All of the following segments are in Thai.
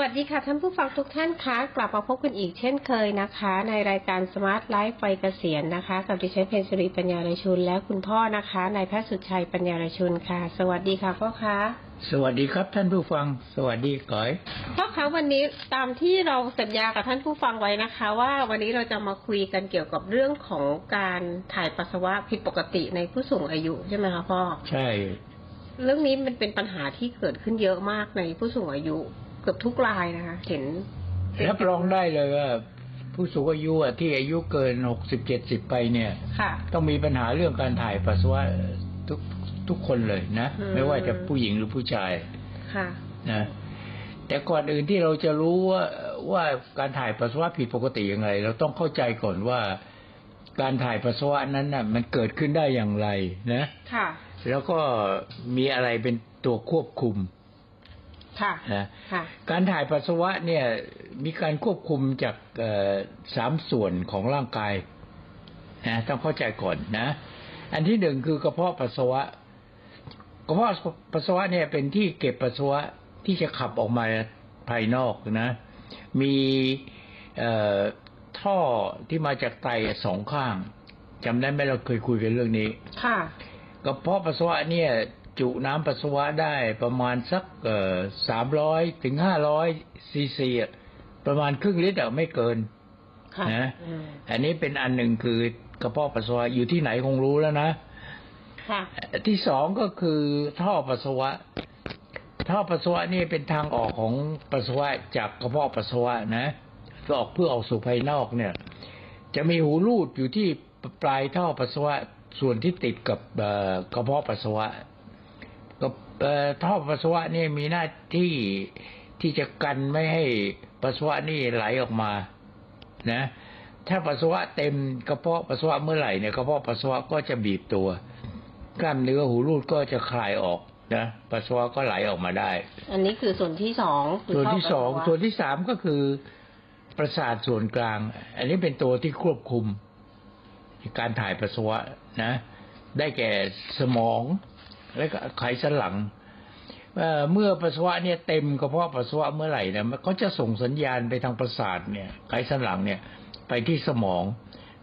วัสดีค่ะท่านผู้ฟังทุกท่านคะกลับมาพบกันอีกเช่นเคยนะคะ ในรายการ Smart Life ไฟเกษียณนะคะ กับดิฉันเพญสิริปัญญารชุน และคุณพ่อนะคะนายแพทย์สุดชัยปัญญารชุนค่ะ สวัสดีค่ะพ่อคะสวัสดีครับท่านผู้ฟัง สวัสดีก้อยพ่อคะวันนี้ตามที่เราสัญญากับท่านผู้ฟังไว้นะคะ ว่าวันนี้เราจะมาคุยกันเกี่ยวกับเรื่องของการถ่ายปัสสาวะผิดปกติในผู้สูงอายุใช่ไหมคะพ่อใช่ เรื่องนี้มันเป็นปัญหาที่เกิดขึ้นเยอะมากในผู้สูงอายุ เกือบทุกรายนะคะ เห็นรับรองได้เลยว่าผู้สูงอายุอะที่อายุเกินหกสิบเจ็ดสิบไปเนี่ยค่ะต้องมีปัญหาเรื่องการถ่ายปัสสาวะทุกทุกคนเลยนะอืมไม่ว่าจะผู้หญิงหรือผู้ชายค่ะนะแต่ก่อนอื่นที่เราจะรู้ว่าว่าการถ่ายปัสสาวะผิดปกติยังไง เราต้องเข้าใจก่อนว่าการถ่ายปัสสาวะนั้นน่ะ มันเกิดขึ้นได้อย่างไรนะ ค่ะ แล้วก็มีอะไรเป็นตัวควบคุม ค่ะนะค่ะการถ่ายปัสสาวะเนี่ยมีการควบคุมจากเอ่อสามส่วนของร่างกายนะต้องเข้าใจก่อนนะ อันที่หนึ่งคือกระเพาะปัสสาวะ กระเพาะปัสสาวะเนี่ยเป็นที่เก็บปัสสาวะที่จะขับออกมาภายนอกนะ มีเอ่อท่อที่มาจากไตสองข้างจำได้ไหมเราเคยคุยกันเรื่องนี้ ค่ะ กระเพาะปัสสาวะเนี่ย จุน้ำปัสสาวะได้ประมาณสักเอ่อสามร้อยถึงห้าร้อยซีซีอะประมาณครึ่งลิตรอะไม่เกินค่ะนะอืมอันนี้เป็นอันหนึ่งคือกระเพาะปัสสาวะอยู่ที่ไหนคงรู้แล้วนะค่ะที่สองก็คือท่อปัสสาวะ ท่อปัสสาวะนี่เป็นทางออกของปัสสาวะจากกระเพาะปัสสาวะนะก็ออกเพื่อออกสู่ภายนอกเนี่ย จะมีหูรูดอยู่ที่ปลายท่อปัสสาวะส่วนที่ติดกับเอ่อกระเพาะปัสสาวะกับเอ่อ ท่อปัสสาวะนี่มีหน้าที่ที่จะกันไม่ให้ปัสสาวะนี่ไหลออกมา นะ ถ้าปัสสาวะเต็มกระเพาะปัสสาวะเมื่อไหร่เนี่ยกระเพาะปัสสาวะก็จะบีบตัว กล้ามเนื้อหูรูดก็จะคลายออกนะปัสสาวะก็ไหลออกมาได้ อันนี้คือส่วนที่สองคือส่วนที่สองท่ปัสสาวะส่วนที่สามก็คือประสาทส่วนกลาง อันนี้เป็นตัวที่ควบคุม การถ่ายปัสสาวะนะ ได้แก่สมอง และก็ไขสันหลังเมื่อปัสสาวะเนี่ยเต็มกระเพาะปัสสาวะเมื่อไหร่เนี่ยมันก็จะส่งสัญญาณไปทางประสาทเนี่ยไขสันหลังเนี่ยไปที่สมอง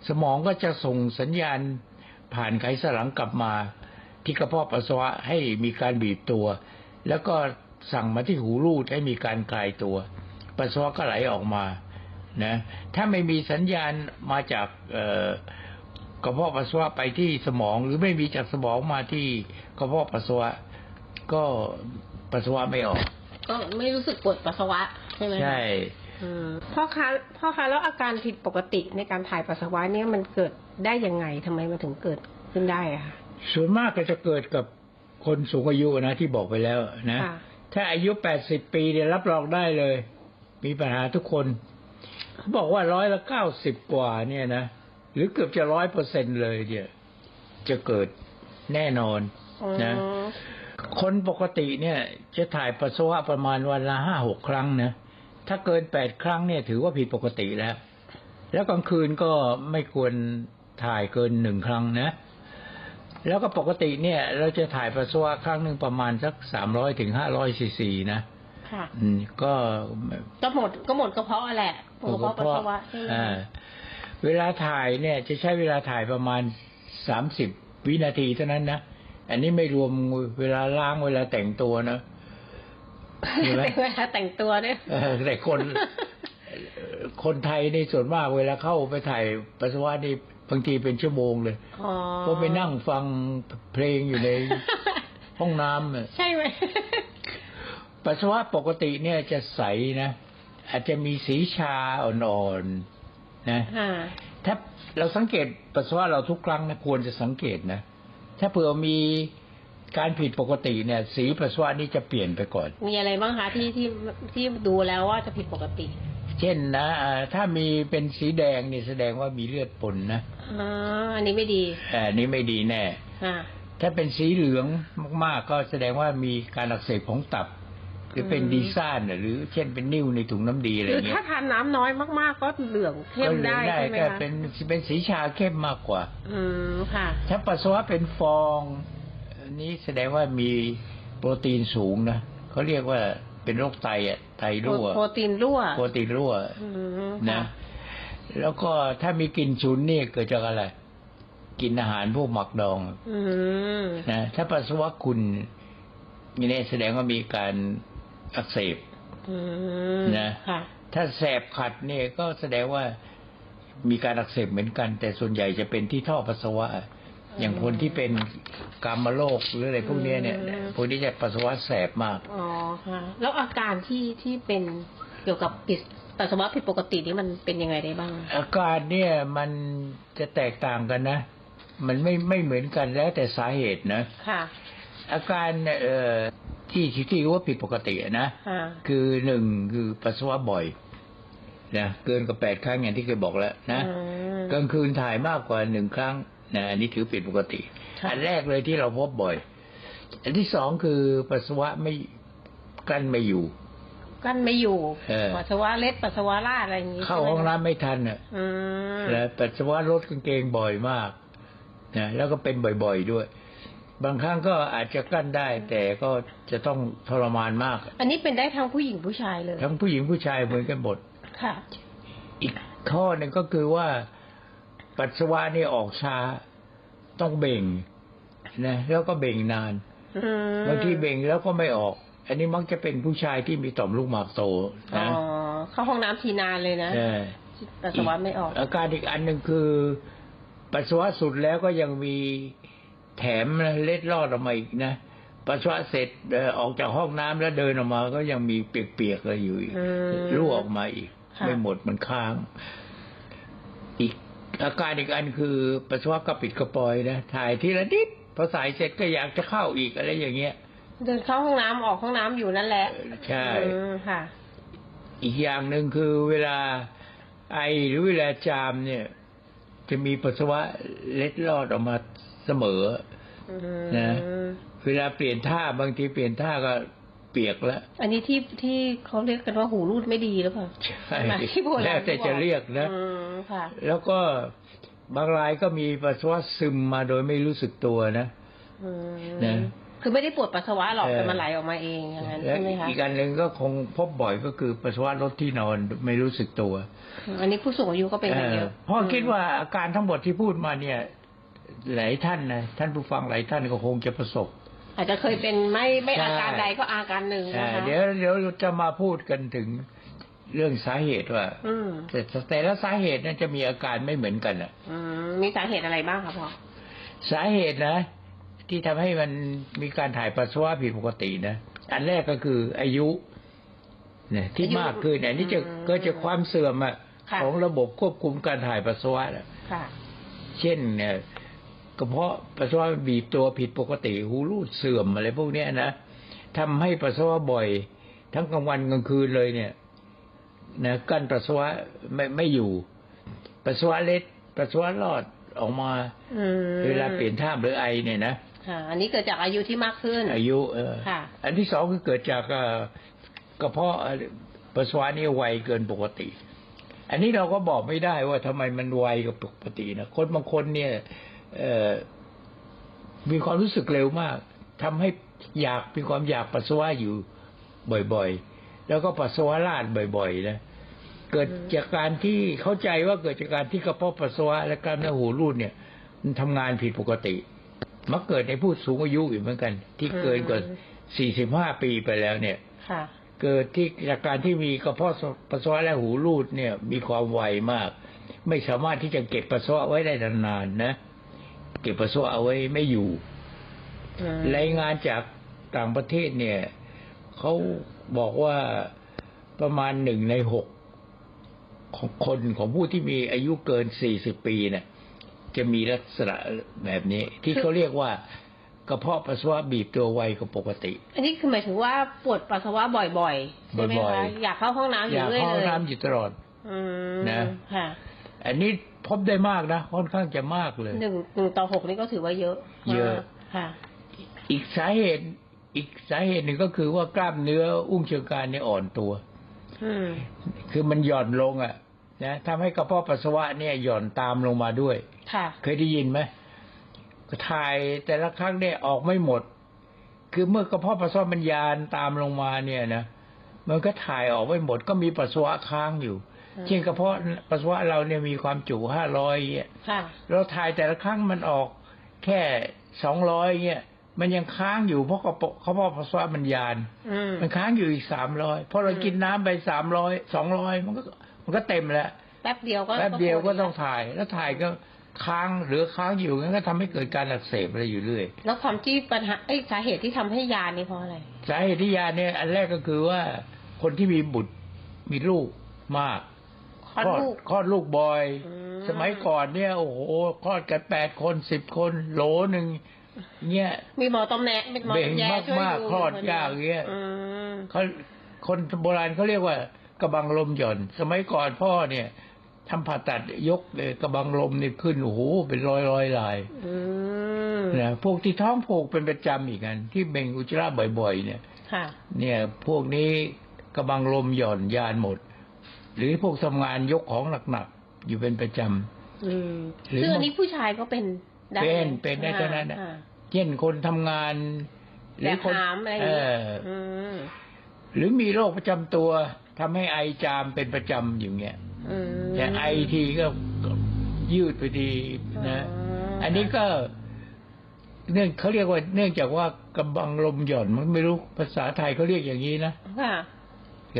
สมองก็จะส่งสัญญาณผ่านไขสันหลังกลับมาที่กระเพาะปัสสาวะให้มีการบีบตัว แล้วก็สั่งมาที่หูรูดให้มีการคลายตัว ปัสสาวะก็ไหลออกมานะถ้าไม่มีสัญญาณมาจากเออ กระเพาะปัสสาวะไปที่สมอง หรือไม่มีจากสมองมาที่กระเพาะปัสสาวะ ก็ปัสสาวะไม่ออก ก็ไม่รู้สึกปวดปัสสาวะใช่ไหมคะใช่อืมพ่อคะพ่อคะแล้วอาการผิดปกติในการถ่ายปัสสาวะเนี่ยมันเกิดได้ยังไงทำไมมันถึงเกิดขึ้นได้อะคะส่วนมากก็จะเกิดกับคนสูงอายุนะที่บอกไปแล้วนะค่ะถ้าอายุแปดสิบปีเนี่ยรับรองได้เลย มีปัญหาทุกคน เขาบอกว่าร้อยละเก้าสิบกว่าเนี่ยนะ หรือเกือบจะร้อยเปอร์เซ็นเลยเนี่ยจะเกิดแน่นอนนะอืมคนปกติเนี่ย จะถ่ายปัสสาวะประมาณวันละห้าหกครั้งนะถ้าเกินแปดครั้งเนี่ยถือว่าผิดปกติแล้ว แล้วกลางคืนก็ไม่ควรถ่ายเกินหนึ่งครั้งนะ แล้วก็ปกติเนี่ย เราจะถ่ายปัสสาวะครั้งหนึ่งประมาณสักสามร้อยถึงห้าร้อยซีซีนะค่ะอืมก็ก็หมดก็หมดกระเพาะแหละหมดกระเพาะปัสสาวะใช่ไหมอ่า เวลาถ่ายเนี่ยจะใช้เวลาถ่ายประมาณสามสิบวินาทีเท่านั้นนะ อันนี้ไม่รวมเวลาล้างเวลาแต่งตัวนะเห็นไหมเวลาแต่งตัวเนี่ยเออแต่คน คนไทยในส่วนมากเวลาเข้าไปถ่ายปัสสาวะนี่บางทีเป็นชั่วโมงเลยอ๋อก็ไปนั่งฟังเพลงอยู่ในห้องน้ำอะใช่ไหมปัสสาวะปกติเนี่ยจะใสนะ อาจจะมีสีชาอ่อนๆ นะค่ะถ้าเราสังเกตปัสสาวะเราทุกครั้งนะควรจะสังเกตนะ ถ้าเผื่อมีการผิดปกติเนี่ย สีปัสสาวะนี่จะเปลี่ยนไปก่อน มีอะไรบ้างคะที่ที่ที่ดูแล้วว่าจะผิดปกติ เช่นนะอ่าถ้ามีเป็นสีแดงนี่แสดงว่ามีเลือดปนนะอ๋ออันนี้ไม่ดีอ่านี้ไม่ดีแน่ค่ะถ้าเป็นสีเหลืองมาก ๆ ก็แสดงว่ามีการอักเสบของตับ หรือเป็นอืมดีซ่านน่ะหรือเช่นเป็นนิ่วในถุงน้ำดีอะไรคือเงี้ถ้ายทานน้ำน้อยมากๆก็เหลืองเข้มก็หลืได้องใช่ไหมก็คะเป็นเป็นสีชาเข้มมากกว่า อืมค่ะ ถ้าปัสสาวะเป็นฟองอันนี้แสดงว่ามีโปรตีนสูงนะเขาเรียกว่าเป็นโรคไตอะไตรั่วโปรตีนรั่วโปรตีนรั่วอืมนะค่ะแล้วก็ถ้ามีกลิ่นฉุนเนี่ยเกิดจากอะไรกินอาหารพวกหมักดองอืมนะถ้าปัสสาวะคุณนี่เนี่ยแสดงว่ามีการ อักเสบอืมนะค่ะถ้าแสบขัดเนี่ยก็แสดงว่ามีการอักเสบเหมือนกัน แต่ส่วนใหญ่จะเป็นที่ท่อปัสสาวะ อย่างคนที่เป็นกามโรคหรืออะไรพวกเนี้ยเนี่ยอืมพวกนี้จะปัสสาวะแสบมากอ๋อค่ะแล้วอาการที่ที่เป็นเกี่ยวกับผิดปัสสาวะผิดปกตินี่มันเป็นยังไงได้บ้าง อาการเนี่ยมันจะแตกต่างกันนะ มันไม่ไม่เหมือนกันแล้วแต่สาเหตุนะ ค่ะ อาการเอ่อ ที่ที่ที่ว่าผิดปกตินะค่ะคือหนึ่งคือปัสสาวะบ่อยนะเกินกว่าแปดครั้งอย่างที่เคยบอกแล้วนะอืมกลางคืนถ่ายมากกว่าหนึ่งครั้งนะอันนี้ถือผิดปกติค่ะอันแรกเลยที่เราพบบ่อย อันที่สองคือปัสสาวะไม่กลั้นไม่อยู่กั้นไม่อยู่เออปัสสาวะเล็ดปัสสาวะราดอะไรอย่างนี้เข้าใช่ไมห้องน้ำไม่ทันอะอืมและปัสสาวะลดกางเกงบ่อยมากนะแล้วก็เป็นบ่อย ๆด้วย บางครั้งก็อาจจะกลั้นได้ แต่ก็จะต้องทรมานมาก อันนี้เป็นได้ทั้งผู้หญิงผู้ชายเลย ทั้งผู้หญิงผู้ชายเหมือนกันหมดค่ะ อีกข้อหนึ่งก็คือว่าปัสสาวะนี่ออกช้าต้องเบ่งนะแล้วก็เบ่งนานอืมบางทีเบ่งแล้วก็ไม่ออก อันนี้มักจะเป็นผู้ชายที่มีต่อมลูกหมากโตอ๋อนะเข้าห้องน้ำทีนานเลยนะเออปัสสาวะไม่ออก อาการอีกอันหนึ่งคือ ปัสสาวะสุดแล้วก็ยังมี แถมเล็ดลอดออกมาอีกนะปัสสาวะเสร็จเอ่อออกจากห้องน้ำแล้วเดินออกมา ก็ยังมีเปียกๆเลยอยู่อีกอืมรั่วออกมาอีกค่ะไม่หมดมันค้าง อีกอาการอีกอันคือปัสสาวะกระปิดกระปอยนะถ่ายทีละนิดพอสายเสร็จก็อยากจะเข้าอีกอะไรอย่างเงี้ย เดินเข้าห้องน้ำออกห้องน้ำอยู่นั่นแหละ ใช่อืมค่ะ อีกอย่างหนึ่งคือเวลา ไอหรือเวลาจามเนี่ย จะมีปัสสาวะเล็ดลอดออกมาเสมออืม นะเวลาเปลี่ยนท่าบางทีเปลี่ยนท่าก็เปียกแล้วอันนี้ที่ที่เขาเรียกกันว่าหูรูดไม่ดีหรือเปล่าใช่ไหมที่โบราณแล้วแต่จะเรียกนะอืมค่ะแล้วก็บางรายก็มีปัสสาวะซึมมาโดยไม่รู้สึกตัวนะอืมนะคือไม่ได้ปวดปัสสาวะหรอกเออแต่มันไหลออกมาเองอย่างนั้นและใช่ไหมคะอีกอันหนึ่งก็คงพบบ่อยก็คือปัสสาวะลดที่นอนไม่รู้สึกตัวอืมอันนี้ผู้สูงอายุก็เป็นกันเยอะเออพ่อคิดว่าอาการทั้งหมดที่พูดมาเนี่ย หลายท่านนะท่านผู้ฟังหลายท่านก็คงจะประสบ อาจจะเคยเป็นไม่ไม่ใช่อาการใดก็อาการหนึ่งอ่านะคะเดี๋ยวเดี๋ยวจะมาพูดกันถึงเรื่องสาเหตุว่าอืมแต่แต่ละสาเหตุนั้นจะมีอาการไม่เหมือนกันอะอืมมีสาเหตุอะไรบ้างคะพ่อสาเหตุนะ ที่ทำให้มันมีการถ่ายปัสสาวะผิดปกตินะอันแรกก็คืออายุเนี่ยที่มากขึ้นอันนี้จะเกิดจากความเสื่อมอะค่ะของระบบควบคุมการถ่ายปัสสาวะอะค่ะเช่นเนี่ย กระเพาะปัสสาวะบีบตัวผิดปกติ หูรูดเสื่อมอะไรพวกเนี้ยนะทำให้ปัสสาวะบ่อย ทั้งกลางวันกลางคืนเลยเนี่ยนะกั้นปัสสาวะไม่ไม่อยู่ปัสสาวะเล็ดปัสสาวะรอดออกมาอืมเวลาเปลี่ยนท่าหรือไอเนี่ยนะค่ะอันนี้เกิดจากอายุที่มากขึ้น อายุเออค่ะอันที่สองคือเกิดจากเอ่อกระเพาะปัสสาวะนี่ไวเกินปกติ อันนี้เราก็บอกไม่ได้ว่าทำไมมันไวกว่าปกตินะคนบางคนเนี่ยเอ่อ มีความรู้สึกเร็วมากทำให้อยากมีความอยากปัสสาวะอยู่บ่อยๆ แล้วก็ปัสสาวะราดบ่อยๆนะเกิดจากการที่เข้าใจว่าเกิดจากการที่กระเพาะปัสสาวะและกล้ามเนื้อหูรูดเนี่ย มันทำงานผิดปกติมักเกิดในผู้สูงอายุอีกเหมือนกัน ที่เกินกว่า 45 ปีไปแล้วเนี่ยค่ะเกิดที่จากการที่มีกระเพาะปัสสาวะและหูรูดเนี่ย มีความไวมาก ไม่สามารถที่จะเก็บปัสสาวะไว้ได้นานๆนะ เก็บปัสสาวะเอาไว้ไม่อยู่อืมรายงานจากต่างประเทศเนี่ยเขาบอกว่าประมาณหนึ่งในหกของคนของผู้ที่มีอายุเกิน40ปีเนี่ยจะมีลักษณะแบบนี้ ที่เขาเรียกว่ากระเพาะปัสสาวะบีบตัวไวกว่าปกติ อันนี้คือหมายถึงว่าปวดปัสสาวะบ่อยๆใช่ไหมบ่อคะยๆอยากเข้าห้องน้ำออยยู่ยากเรื่อยเข้าเลห้อยงน้ำอยู่ตลอดอืมนะค่ะอันนี้ พบได้มากนะ ค่อนข้างจะมากเลยหนึ่งหนึ่งต่อหกนี่ก็ถือว่าเยอะเยอะมากค่ะ อีกสาเหตุอีกสาเหตุหนึ่งก็คือว่ากล้ามเนื้ออุ้งเชิงกรานเนี่ยอ่อนตัวอืมคือมันหย่อนลง อะ นะทำให้กระเพาะปัสสาวะเนี่ยหย่อนตามลงมาด้วยค่ะเคยได้ยินไหมก็ถ่ายแต่ละครั้งเนี่ยออกไม่หมด คือเมื่อกระเพาะปัสสาวะมันยานตามลงมาเนี่ยนะมันก็ถ่ายออกไปหมดก็มีปัสสาวะค้างอยู่ เช่นกระเพาะปัสสาวะเราเนี่ยมีความจุห้าร้อยเงี้ยค่ะเราถ่ายแต่ละครั้งมันออกแค่สองร้อยเงี้ยมันยังค้างอยู่เพราะกระเพาะกระเพาะปัสสาวะมันยานอืมมันค้างอยู่อีกสามร้อยพอเรากินน้ำไปสามร้อยสองร้อยมันก็มันก็เต็มแล้วแป๊บเดียวก็แป๊บเดียวก็ต้องพถ่ายแล้วถ่ายก็ค้างเหรือค้างอยู่งั้นก็ทำให้เกิดการอักเสบอะไรอยู่เรื่อย แล้วความที่ปัญหาเอ้ยสาเหตุที่ทำให้ยานี่เพราะอะไร สาเหตุที่ยาเนี่ย อันแรกก็คือว่าคนที่มีบุตรมีลูกมาก คลอดลูกคลอดลูกบ่อยอืมสมัยก่อนเนี่ย โอ้โหคลอดกันแปดคนสิบคนโหลหนึ่งเนี่ยมีหมอตำแหน่งเป็นหมอเบ่งตำแยช่วยมากดูๆคลอดยากเงี้ยอืมเขาคนโบราณเขาเรียกว่ากระบังลมหย่อน สมัยก่อนพ่อเนี่ยทำผ่าตัดยกเลยกระบังลมนี่ขึ้นโอ้โหเป็นร้อยร้อยๆลายอืมนะพวกที่ท้องผูกเป็นประจำอีกอัน ที่เบ่งอุจจาระบ่อย ๆ เนี่ยค่ะเนี่ย พวกนี้กระบังลมหย่อนยานหมด หรือพวกทำงานยกของหนักๆอยู่เป็นประจอืมหรือซึ่งอันนี้ผู้ชายก็เป็นได้เป็นไหมเป็นได้อ่าเท่านั้นน่ะอ่าำเช่นคนทำงานหแบรือบคนหามอะไรอย่างเอเงี้ยออืมหรือมีโรคประจำตัวทำให้ไอจามเป็นประจำอยู่เงี้ยอืมแต่ไอทีก็ยืดไปทีนะ อันนี้ก็เนื่องเขาเรียกว่าเนื่องจากว่ากระบังลมหย่อนมันไม่รู้ภาษาไทยเขาเรียกอย่างนี้นะค่ะแ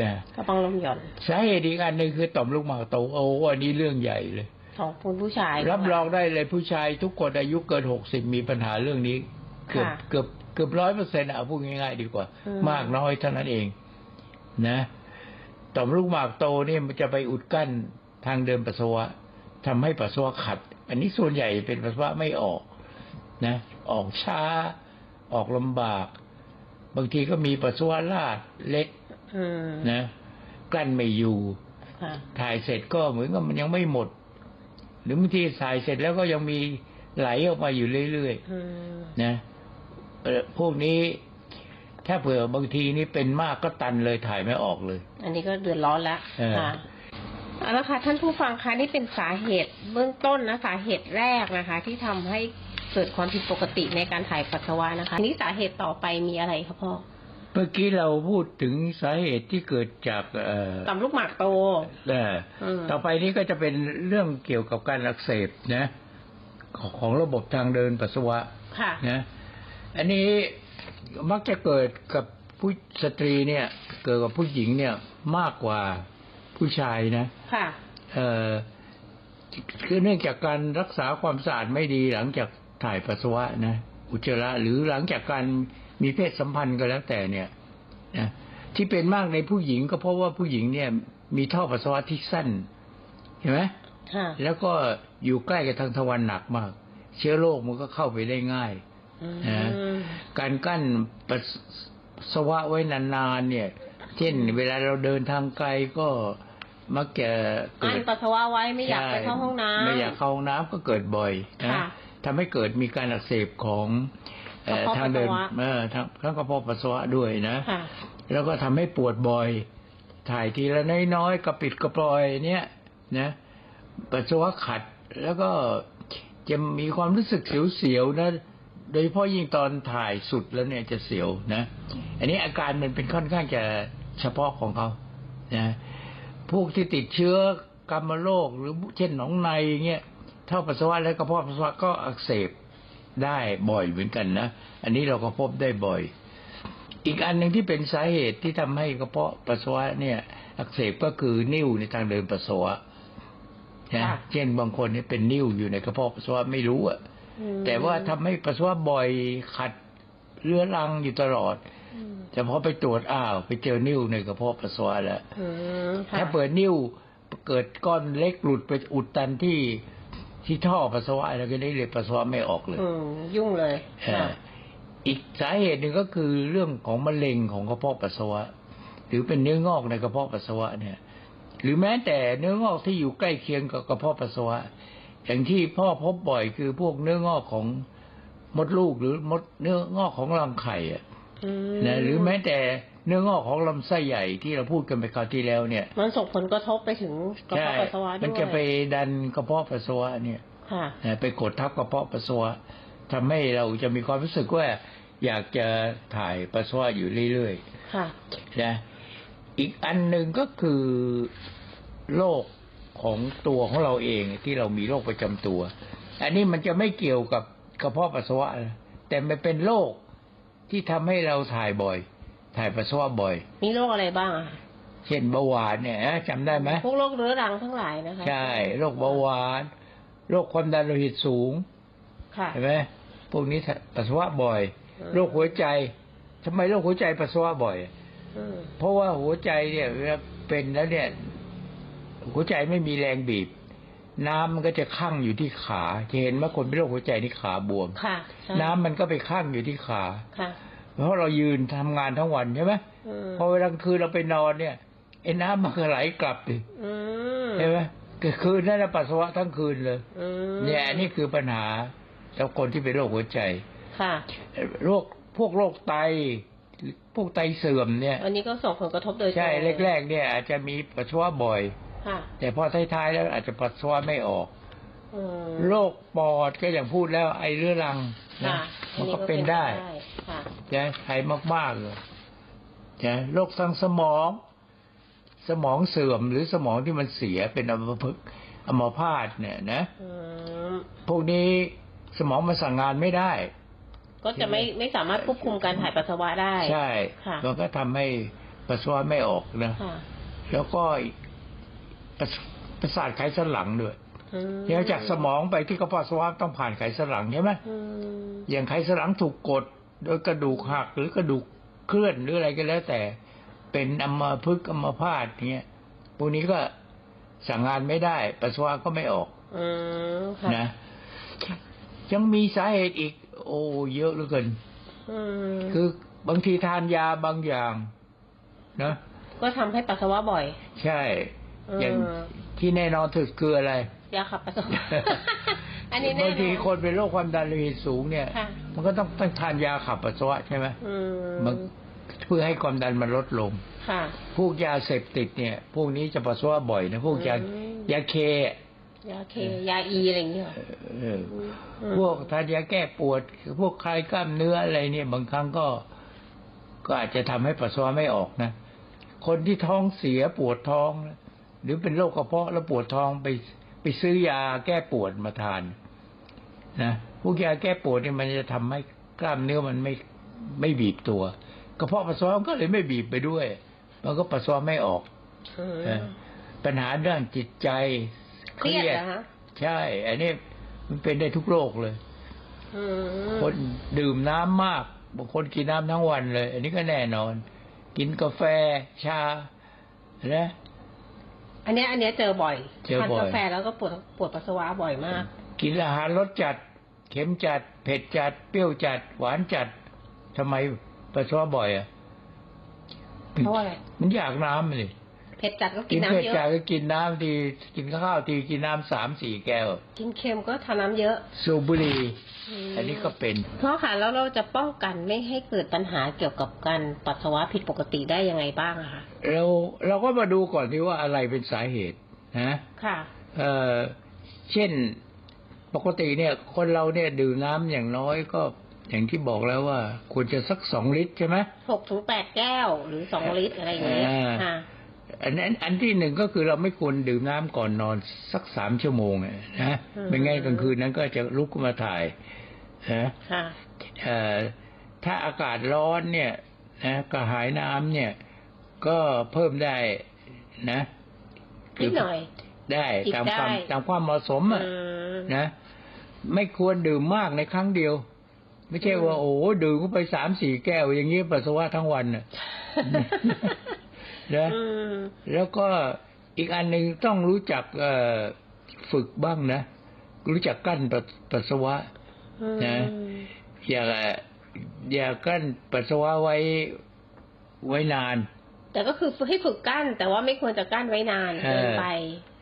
กกระปังลมหย่อนสาเหตุอีกอันหนึ่งคือต่อมลูกหมากโตโอ้อันนี้เรื่องใหญ่เลยของคุณผู้ชาย รับรองได้เลยผู้ชายทุกคนอายุเกินหกสิบมีปัญหาเรื่องนี้ เกือบค่ะเกือบเกือบร้อยเปอร์เซ็นต์เอาพูดง่ายๆดีกว่าอืมมากน้อยเท่านั้นเอง นะต่อมลูกหมากโตเนี่ยมันจะไปอุดกั้นทางเดินปัสสาวะทำให้ปัสสาวะขัด อันนี้ส่วนใหญ่เป็นปัสสาวะไม่ออกนะ ออกช้า ออกลำบาก บางทีก็มีปัสสาวะลาดเล็กอืม นะกลั้นไม่อยู่ค่ะถ่ายเสร็จก็เหมือนกับมันยังไม่หมด หรือบางทีถ่ายเสร็จแล้วก็ยังมีไหลออกมาอยู่เรื่อยอืมๆนะเอ่อพวกนี้ถ้าเผื่อบางทีนี่เป็นมากก็ตันเลยถ่ายไม่ออกเลย อันนี้ก็เดือดร้อนแล้วเออค่ะเอาละค่ะท่านผู้ฟังคะนี่เป็นสาเหตุเบื้องต้นนะสาเหตุแรกนะคะ ที่ทำให้เกิดความผิดปกติในการถ่ายปัสสาวะนะคะทีนี้สาเหตุต่อไปมีอะไรคะพ่อ เมื่อกี้เราพูดถึงสาเหตุที่เกิดจากเอ่อต่อมลูกหมากโตเอ่ออืมต่อไปนี้ก็จะเป็นเรื่องเกี่ยวกับการอักเสบนะของของระบบทางเดินปัสสาวะค่ะนะอันนี้มักจะเกิดกับผู้สตรีเนี่ย เกิดกับผู้หญิงเนี่ยมากกว่าผู้ชายนะค่ะเอ่อคือเนื่องจากการรักษาความสะอาดไม่ดีหลังจากถ่ายปัสสาวะนะอุจจาระหรือหลังจากการ มีเพศสัมพันธ์ก็แล้วแต่เนี่ยนะที่เป็นมากในผู้หญิงก็เพราะว่าผู้หญิงเนี่ย มีท่อปัสสาวะที่สั้นเห็นไหมค่ะแล้วก็อยู่ใกล้กับทางทวารหนักมาก เชื้อโรคมันก็เข้าไปได้ง่ายอืมนะการกั้นปัสสาวะไว้นานๆเนี่ย เช่น เวลาเราเดินทางไกลก็มักจะอัเกินดปัสสาวะไว้ไม่อยากไปเข้าห้องน้ำไม่อยากเข้าห้องน้ำก็เกิดบ่อยนะค่ะทำให้เกิดมีการอักเสบของ เอ่อกระเพาะทางเดินปัสสาวะเออทางทั้งกระเพาะปัสสาวะด้วยนะค่ะแล้วก็ทำให้ปวดบ่อย ถ่ายทีละน้อยๆกระปิดกระปลอยเนี่ยนะปัสสาวะขัดแล้วก็จะมีความรู้สึกเสียวๆนะโดยเฉพาะยิ่งตอนถ่ายสุดแล้วเนี่ยจะเสียวนะ อันนี้อาการมันเป็นค่อนข้างจะเฉพาะของเขานะพวกที่ติดเชื้อกรรมโรคหรือเช่นหนองในเงี้ยเท่าปัสสาวะและกระเพาะปัสสาวะก็อักเสบ ได้บ่อยเหมือนกันนะ อันนี้เราก็พบได้บ่อย อีกอันหนึ่งที่เป็นสาเหตุที่ทำให้กระเพาะปัสสาวะเนี่ย อักเสบก็คือนิ่วในทางเดินปัสสาวะนะค่ะเช่นบางคนเนี่ยเป็นนิ่วอยู่ในกระเพาะปัสสาวะไม่รู้อะอืมแต่ว่าทำให้ปัสสาวะบ่อยขัดเรื้อรังอยู่ตลอดอืมแต่พอไปตรวจอ้าว ไปเจอนิ่วในกระเพาะปัสสาวะแล้วอืมค่ะถ้าเปิดนิ่วเกิดก้อนเล็กหลุดไปอุดตันที่ ที่ท่อปัสสาวะแล้วก็ได้เลยปัสสาวะไม่ออกเลยอืมยุ่งเลยเอ่อค่ะอีกสาเหตุหนึ่งก็คือเรื่องของมะเร็งของกระเพาะปัสสาวะ หรือเป็นเนื้องอกในกระเพาะปัสสาวะเนี่ย หรือแม้แต่เนื้องอกที่อยู่ใกล้เคียงกับกระเพาะปัสสาวะ อย่างที่พ่อพบบ่อยคือพวกเนื้องอกของมดลูกหรือมดเนื้องอกของรังไข่อะอืมนะหรือแม้แต่ เนื้องอกของลำไส้ใหญ่ที่เราพูดกันไปคราวที่แล้วเนี่ย มันส่งผลกระทบไปถึงกระเพาะปัสสาวะด้วยมันจะไปดันกระเพาะปัสสาวะเนี่ยค่ะนะไปกดทับกระเพาะปัสสาวะทำให้เราจะมีความรู้สึกว่าอยากจะถ่ายปัสสาวะอยู่เรื่อยค่ะๆนะอีกอันหนึ่งก็คือโรคของตัวของเราเองที่เรามีโรคประจำตัว อันนี้มันจะไม่เกี่ยวกับกระเพาะปัสสาวะนะแต่มันเป็นโรคที่ทำให้เราถ่ายบ่อย ถ่ายปัสสาวะบ่อย มีโรคอะไรบ้างอะคะเช่นเบาหวานเนี่ยนะจำได้ไหมพวกโรคเรื้อรังทั้งหลายนะคะ ใช่โรคเบาหวาน โรคความดันโลหิตสูงค่ะ เห็นไหมพวกนี้ปัสสาวะบ่อยอืมโรคหัวใจทำไมโรคหัวใจปัสสาวะบ่อยอืมเพราะว่าหัวใจเนี่ยเวลาเป็นแล้วเนี่ย หัวใจไม่มีแรงบีบ น้ำมันก็จะคั่งอยู่ที่ขาจะเห็นว่าคนเป็นโรคหัวใจนี่ขาบวมค่ะใช่น้ำมันก็ไปคั่งอยู่ที่ขาค่ะ เพราะเรายืนทำงานทั้งวันใช่ไหมอืมพอเวลากลางคืนเราไปนอนเนี่ยไอ้น้ำมันก็ไหลกลับดิอืมใช่ไหมคือคืนนั้นนะปัสสาวะทั้งคืนเลยอืมเนี่ยอันนี้คือปัญหาสำหรับคนที่เป็นโรคหัวใจ ค่ะโรคพวกโรคไต พวกไตเสื่อมเนี่ย อันนี้ก็ส่งผลกระทบโดยตรงใช่แรกๆเนี่ยอาจจะมีปัสสาวะบ่อย ค่ะ แต่พอท้ายๆแล้วอาจจะปัสสาวะไม่ออกอืม โรคปอดก็อย่างพูดแล้วไอเรื้อรังนะค่ะมันก็เป็นได้ค่ะจะใช้มากๆเลยจะโรคทางสมอง สมองเสื่อมหรือสมองที่มันเสียเป็นอัมพฤกษ์อัมพาตเนี่ยนะอืมพวกนี้สมองมันสั่งงานไม่ได้ ก็จะไม่ไม่สามารถควบคุมการถ่ายปัสสาวะได้ ใช่ค่ะมันก็ทำให้ปัสสาวะไม่ออกนะค่ะแล้วก็ประสประสาทไขสันหลังด้วยอืม เดี๋ยวจากสมองไปที่กระเพาะปัสสาวะต้องผ่านไขสันหลังใช่ไหมอืมอย่างไขสันหลังถูกกด โดยกระดูกหักหรือกระดูกเคลื่อนหรืออะไรก็แล้วแต่ เป็นอัมพฤกษ์อัมพาตเนี้ยพวกนี้ก็สั่งงานไม่ได้ ปัสสาวะก็ไม่ออกอืมค่ะนะยังมีสาเหตุอีก โอ้เยอะเหลือเกินอืมคือบางทีทานยาบางอย่างนะก็ทำให้ปัสสาวะบ่อย ใช่ อย่างอืมที่แน่นอนถึกคืออะไร ยาขับปัสสาวะอันนี้แน่บางนทีอนคนเป็นโรคความดันโลหิตสูงเนี่ย ค่ะ มันก็ต้องต้องทานยาขับปัสสาวะใช่ไหมอืมมันเพื่อให้ความดันมันลดลง ค่ะ พวกยาเสพติดเนี่ย พวกนี้จะปัสสาวะบ่อยนะพวกยาอืม ยาเคยาเค ยาอีอะไรอย่างเงี้ยเหรอ เอออืมพวกทานยาแก้ปวด พวกคลายกล้ามเนื้ออะไรเนี่ย บางครั้งก็ ก็อาจจะทำให้ปัสสาวะไม่ออกนะ คนที่ท้องเสียปวดท้องหรือเป็นโรคกระเพาะแล้วปวดท้องไป ไปซื้อยาแก้ปวดมาทานนะพวกยาแก้ปวดเนี่ยมันจะทำให้กล้ามเนื้อมันไม่ไม่บีบตัวกระเพาะปัสสาวะมันก็เลยไม่บีบไปด้วย มันก็ปัสสาวะไม่ออกอืมเออปัญหาด้านจิตใจเครียดเหรอฮะใช่ อันนี้มันเป็นได้ทุกโรคเลยอืมคนดื่มน้ำมากบางคนกินน้ำทั้งวันเลย อันนี้ก็แน่นอน กินกาแฟชานะ อันเนี้ยอันเนี้ยเจอบ่อยเจอบ่อยทานกาแฟแล้วก็ปวดปวดปัสสาวะบ่อยมาก กินอาหารรสจัด เค็มจัด เผ็ดจัด เปรี้ยวจัด หวานจัดทำไมปัสสาวะบ่อยอะเพราะว่าอะไร มันอยากน้ำเลยเผ็ดจัดก็กิกินนน้ำเผ็ดเยอะ จัดก็กินน้ำทีกินข้าวทีกินน้ำสามสี่แก้ว กินเค็มก็ทานน้ำเยอะ สูบบุหรี่ม อันนี้ก็เป็นเพราะค่ะแล้วเราจะป้องกันไม่ให้เกิดปัญหาเกี่ยวกับการปัสสาวะผิดปกติได้ยังไงบ้างอะคะเราเราก็มาดูก่อนที่ว่าอะไรเป็นสาเหตุนะค่ะเอ่อเช่นปกติเนี่ย คนเราเนี่ยดื่มน้ำอย่างน้อยก็อย่างที่บอกแล้วว่า ควรจะสักสองลิตรใช่ไหมหกถึงแปดแก้วหรือสองลิตรอะไรอย่างเงี้ยอ่าค่ะอันนั้นอันที่หนึ่งก็คือเราไม่ควรดื่มน้ำก่อนนอนสักสามชั่วโมงอะนะอืมไม่งั้นกลางคืนนั้นก็จะลุกขึ้นมาถ่าย นะค่ะเอ่อถ้าอากาศร้อนเนี่ยนะกระหายน้ำเนี่ย ก็เพิ่มได้นะนิดหน่อย ได้จิบตามความได้ตามความเหมาะสมอะอืมนะ ไม่ควรดื่มมากในครั้งเดียว ไม่ใช่ว่าอืมโอ้โหดื่มเข้าไปสามสี่แก้ว อย่างนี้ปัสสาวะทั้งวันน่ะนะอืมแล้วก็อีกอันหนึ่งต้องรู้จักเอ่อฝึกบ้างนะ รู้จักกั้นปัสปัสสาวะ นะอย่าอย่ากั้นปัสสาวะไว้ไว้นาน แต่ก็คือให้ฝึกกั้น แต่ว่าไม่ควรจะกั้นไว้นานเกินไป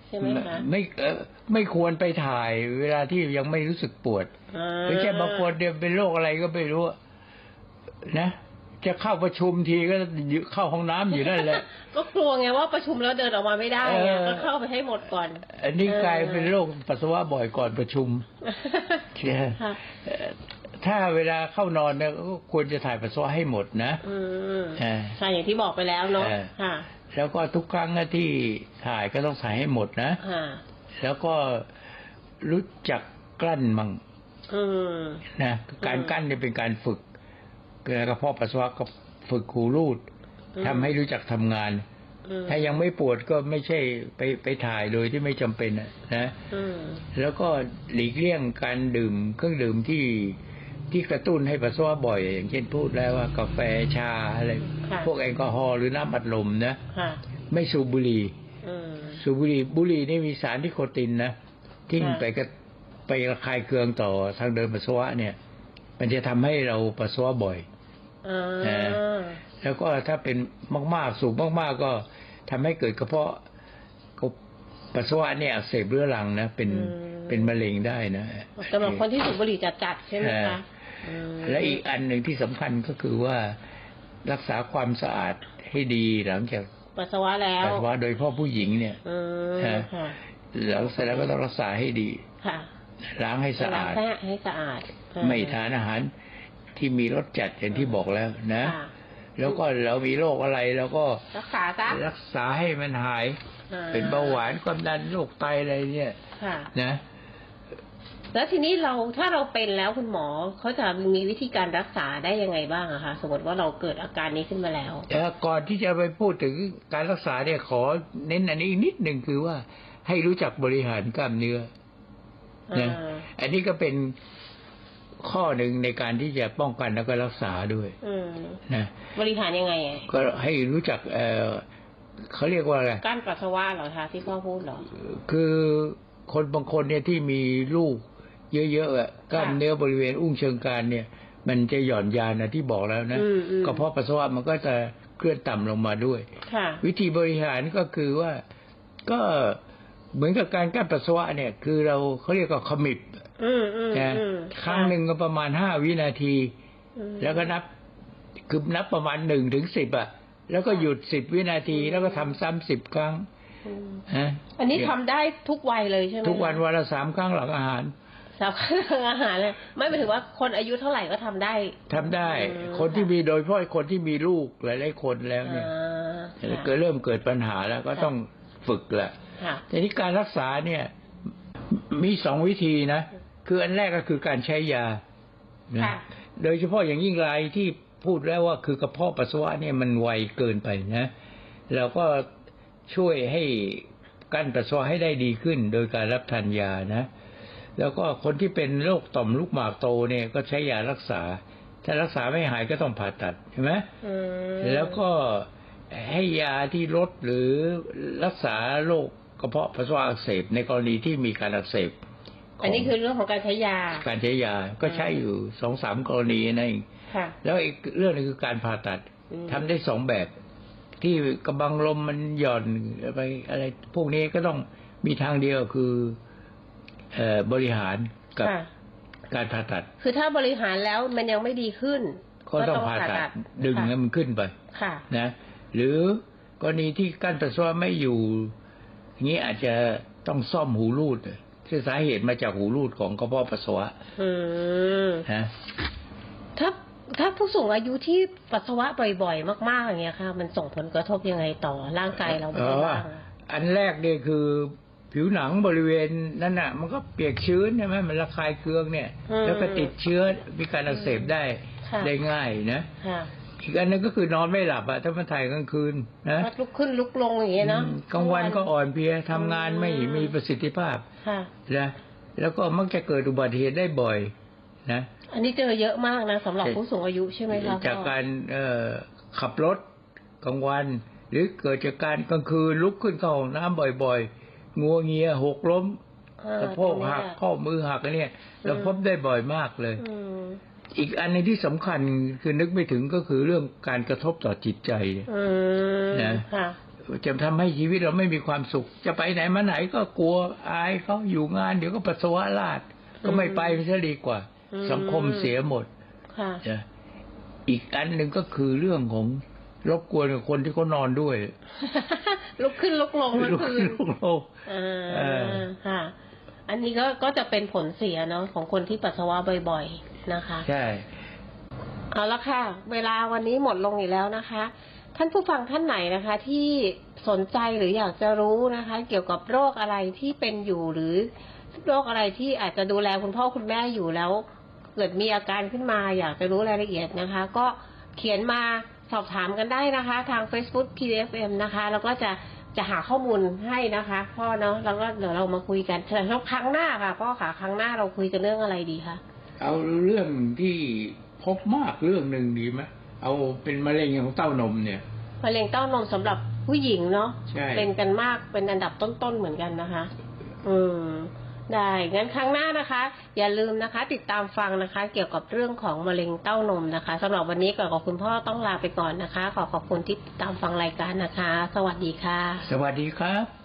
ใช่ไหมคะไม่เอ่อไม่ควรไปถ่าย เวลาที่ยังไม่รู้สึกปวดอ่าไม่ใช่บางคนเนี่ยเป็นโรคอะไรก็ไม่รู้นะ จะเข้าประชุมทีก็อยู่เข้าห้องน้ำอยู่นั่นแหละ ก็กลัวไงว่าประชุมแล้วเดินออกมาไม่ได้ไงเออก็เข้าไปให้หมดก่อน อันนี้เออกลายเป็นโรคปัสสาวะบ่อยก่อนประชุมนะค่ะเอ่อถ้าเวลาเข้านอนเนี่ยก็ควรจะถ่ายปัสสาวะให้หมดนะอืมเออใช่อย่างที่บอกไปแล้วเนาะเออค่ะแล้วก็ทุกครั้งนะที่ถ่ายก็ต้องถ่ายให้หมดนะค่ะแล้วก็รู้จักกลั้นมั่งอืมนะการอืมกลั้นเนี่ยเป็นการฝึก กระเพาะปัสสาวะก็ฝึกหูรูดอืมทำให้รู้จักทำงานอืมถ้ายังไม่ปวดก็ไม่ใช่ไปไปถ่ายโดยที่ไม่จำเป็นนะนะอืมแล้วก็หลีกเลี่ยงการดื่มเครื่องดื่มที่ที่กระตุ้นให้ปัสสาวะบ่อย อย่างเช่นพูดแล้วว่ากาแฟชาอะไรค่ะพวกแอลกอฮอล์หรือน้ำอัดลมนะค่ะไม่สูบบุหรี่อืมสูบบุหรี่บุหรี่นี่มีสารที่โคตินนะที่ค่ะไปกระไประคายเคืองต่อทางเดินปัสสาวะเนี่ย มันจะทำให้เราปัสสาวะบ่อยอ่าเอแล้วก็ถ้าเป็นมากๆสูงมากๆก็ทำให้เกิดกระเพาะกระปัสสาวะเนี่ยอักเสบเรื้อรังนะเป็นเป็นมะเร็งได้นะสำหรับคนที่สูบบุหรี่จัดๆใช่ไหมคะมและอีกอันหนึ่งที่สำคัญก็คือว่ารักษาความสะอาดให้ดีหลังจากปัสสาวะแล้วปัสสาวะโดยเฉพาะผู้หญิงเนี่ยอืมฮะค่ะหลังเสร็จแล้วก็ต้องรักษาให้ดีค่ะ ล้างให้สะอาดล้งให้สะอาด ไม่ทานอาหารที่มีรสจัดอย่างที่บอกแล้วนะค่ะแล้วก็เรามีโรคอะไรเราก็รักษาซะรักษาให้มันหายอ่าเป็นเบาหวานความดันโรคไตอะไรเนี่ยค่ะนะแล้วทีนี้เราถ้าเราเป็นแล้วคุณหมอเขาจะมีวิธีการรักษาได้ยังไงบ้างอะคะสมมติว่าเราเกิดอาการนี้ขึ้นมาแล้วแต่ก่อนที่จะไปพูดถึงการรักษาเนี่ยขอเน้นอันนี้อีกนิดหนึ่งคือว่าให้รู้จักบริหารกล้ามเนื้อ นะอ่าอันนี้ก็เป็นข้อหนึ่งในการที่จะป้องกันแล้วก็รักษาด้วยอืมนะบริหารยังไงอะก็ให้รู้จักเออเขาเรียกว่าอะไรกั้นปัสสาวะเหรอคะที่พ่อพูดเหรอคือคนบางคนเนี่ยที่มีลูกเยอะๆอะกล้ามเนื้อบริเวณอุ้งเชิงกรานเนี่ย มันจะหย่อนยานนะที่บอกแล้วนะอืมอืมกระเพาะปัสสาวะมันก็จะเคลื่อนต่ำลงมาด้วยค่ะวิธีบริหารก็คือว่าก็ เหมือนกับการกั้นปัสสาวะเนี่ย คือเราเขาเรียกว่าขมิบอืมอืมนะอืมครั้งหนึ่งก็ประมาณห้าวินาทีอืมแล้วก็นับคือนับประมาณหนึ่งถึงสิบอะ แล้วก็หยุดสิบวินาที แล้วก็ทำซ้ำสิบครั้งอืมฮะอันนี้ทำได้ทุกวัยเลยใช่ไหมทุกวันวันละสามครั้งหลังอาหารสำคัญอาหารเลยไม่หมายถึงว่าคนอายุเท่าไหร่ก็ทำได้ทำได้อืมคนที่มีโดยเฉพาะคนที่มีลูกหลายๆคนแล้วเนี่ยอ่าเกิดเริ่มเกิดปัญหาแล้วก็ต้อง ฝึกแหละค่ะแต่ที่การรักษาเนี่ยมีสองวิธีนะ คืออันแรกก็คือการใช้ยานะค่ะโดยเฉพาะอย่างยิ่งรายที่พูดแล้วว่าคือกระเพาะปัสสาวะเนี่ยมันไวเกินไปนะเราก็ช่วยให้กั้นปัสสาวะให้ได้ดีขึ้น โดยการรับทานยานะ แล้วก็คนที่เป็นโรคต่อมลูกหมากโตเนี่ยก็ใช้ยารักษา ถ้ารักษาไม่หายก็ต้องผ่าตัดใช่ไหมอืมแล้วก็ ให้ยาที่ลดหรือรักษาโรคกระเพาะปัสสาวะอักเสบในกรณีที่มีการอักเสบขงอันนี้คือเรื่องของการใช้ยา การใช้ยาก็ใช้อยู่สองสามกรณีนั่นเองค่ะแล้วอีกเรื่องหนึงคือการผ่าตัดอืมทำได้สองแบบ ที่กระบังลมมันหย่อนไปอะไร พวกนี้ก็ต้องมีทางเดียวคือเอ่อบริหารกับค่ะการผ่าตัด คือถ้าบริหารแล้วมันยังไม่ดีขึ้น ก็ต้องผ่าตัดดึงให้ค่ะมันขึ้นไปค่ะนะ หรือกรณีที่กั้นปัสสาวะไม่อยู่อย่างนี้อาจจะต้องซ่อมหูรูดซึ่งสาเหตุมาจากหูรูดของกระเพาะปัสสาวะอืมนะถ้าถ้าผู้สูงอายุที่ปัสสาวะบ่อยๆ มากๆอย่างเงี้ยค่ะ มันส่งผลกระทบยังไงต่อร่างกายเราเอบ้างอบ้างอันแรกเนี่ยคือผิวหนังบริเวณนั้นน่ะ มันก็เปียกชื้นใช่ไหมมันระคายเคืองเนี่ย แล้วก็ติดเชื้อมีการอักเสบได้ค่ะได้ง่ายนะค่ะ อีกอันหนึงก็คือนอนไม่หลับอะถ้ามันถ่ายกลางคืนนะก็ลุกขึ้นลุกลงอย่างเงี้ยเนาะอืมกลางวันก็อ่อนเพลียทำงานไม่มีประสิทธิภาพค่ะนะแล้วก็มักจะเกิดอุบัติเหตุได้บ่อย นะอันนี้เจอเยอะมากนะสำหรับผู้สูงอายุใช่ไหมคะจากพ่อการเอ่อขับรถกลางวัน หรือเกิดจากการกลางคืนลุกขึ้นเข้าห้องน้ำบ่อยๆงัวเงียหกล้มอ่าสะโพกหักตรงนี้แหละข้อมือหักอันเนี่ยเราพบได้บ่อยมากเลย อืมอีกอันหนึงที่สำคัญคือนึกไม่ถึงก็คือเรื่องการกระทบต่อจิตใจเนี่ยอืมนะค่ะจะทำให้ชีวิตเราไม่มีความสุข จะไปไหนมาไหนก็กลัวอายเขาอยู่งานเดี๋ยวก็ปัสสาวะลาด ก็ไม่ไปไม่ใช่ดีกว่าอืมสังคมเสียหมดค่ะนะอีกอันหนึ่งก็คือเรื่องของรบกวนกับคนที่เขานอนด้วย ลุกขึ้นลุกลงทั้งลุกคืขึ้นนลุกลงอ่เออาค่ะ อันนี้ก็ก็จะเป็นผลเสียเนาะของคนที่ปัสสาวะบ่อยๆ นะคะ ใช่ เอาละค่ะ เวลาวันนี้หมดลงอีกแล้วนะคะ ท่านผู้ฟังท่านไหนนะคะ ที่สนใจหรืออยากจะรู้นะคะ เกี่ยวกับโรคอะไรที่เป็นอยู่หรือโรคอะไรที่อาจจะดูแลคุณพ่อคุณแม่อยู่แล้ว เกิดมีอาการขึ้นมา อยากจะรู้รายละเอียดนะคะ ก็เขียนมาสอบถามกันได้นะคะ ทาง Facebook PFM นะคะ แล้วก็จะจะหาข้อมูลให้นะคะ พ่อเนาะแล้วก็เดี๋ยวเรามาคุยกันแต่ครั้งหน้าค่ะ พ่อค่ะครั้งหน้าเราคุยกันเรื่องอะไรดีคะ เอาเรื่องที่พบมากเรื่องหนึ่งดีไหมเอาเป็นมะเร็งของเต้านมเนี่ยมะเร็งเต้านมสำหรับผู้หญิงเนาะใช่เป็นกันมากเป็นอันดับต้นๆเหมือนกันนะคะ อืมได้งั้นครั้งหน้านะคะ อย่าลืมนะคะ ติดตามฟังนะคะ เกี่ยวกับเรื่องของมะเร็งเต้านมนะคะสำหรับวันนี้ก่อนกับคุณพ่อต้องลาไปก่อนนะคะ ขอขอบคุณที่ติดตามฟังรายการนะคะ สวัสดีค่ะ สวัสดีครับ